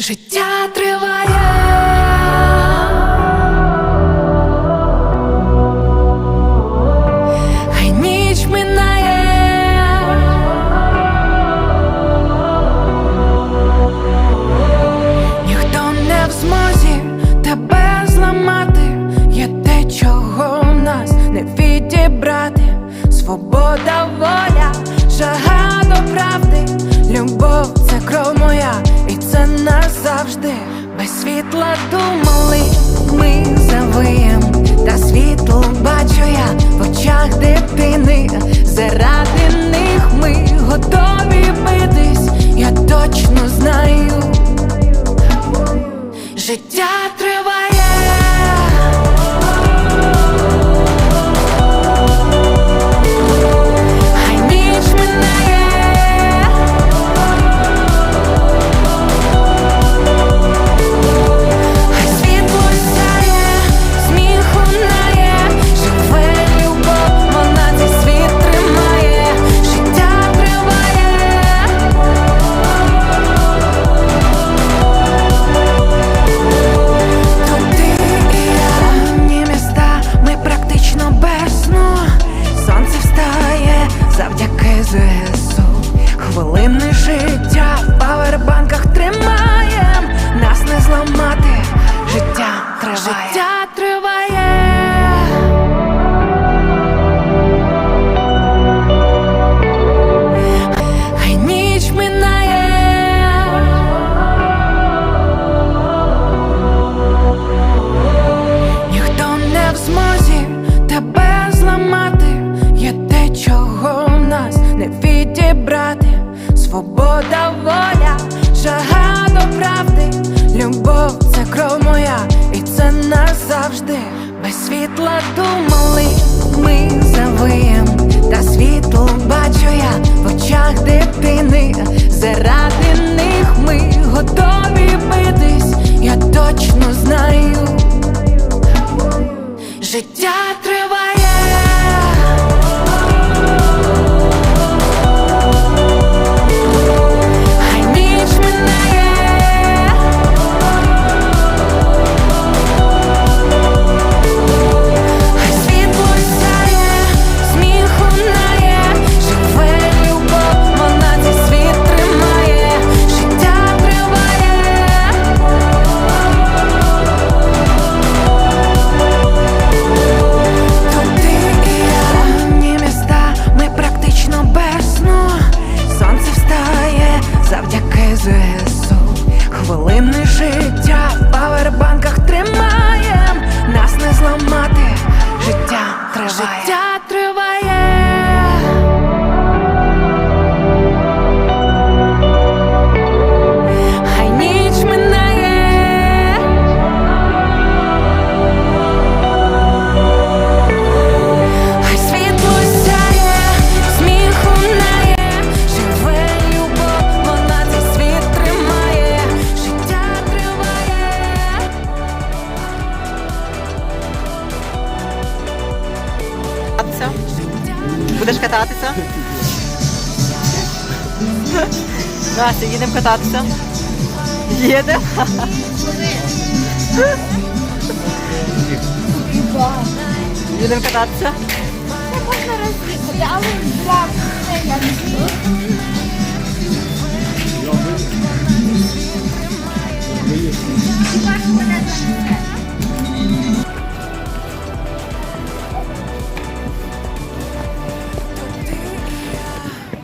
Життя триває. життя. життя. кататися? Будеш кататися? Настя, їдемо кататися. Їдемо? Їдемо кататися. Можна роз'їхати, але я все як Thank you.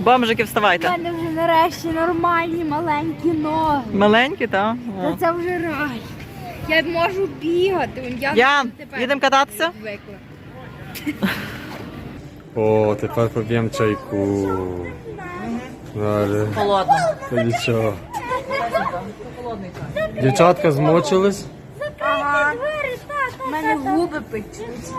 Бомжики, вставайте. У мене вже нарешті нормальні маленькі ноги. Маленькі, так? Та це вже рай. Я можу бігати. Я Ян, їдемо кататися? О, тепер поб'ємо чайку. Холодно. Та нічого. Дівчатка змочились. Закрийте двері, так. У мене губи печуть.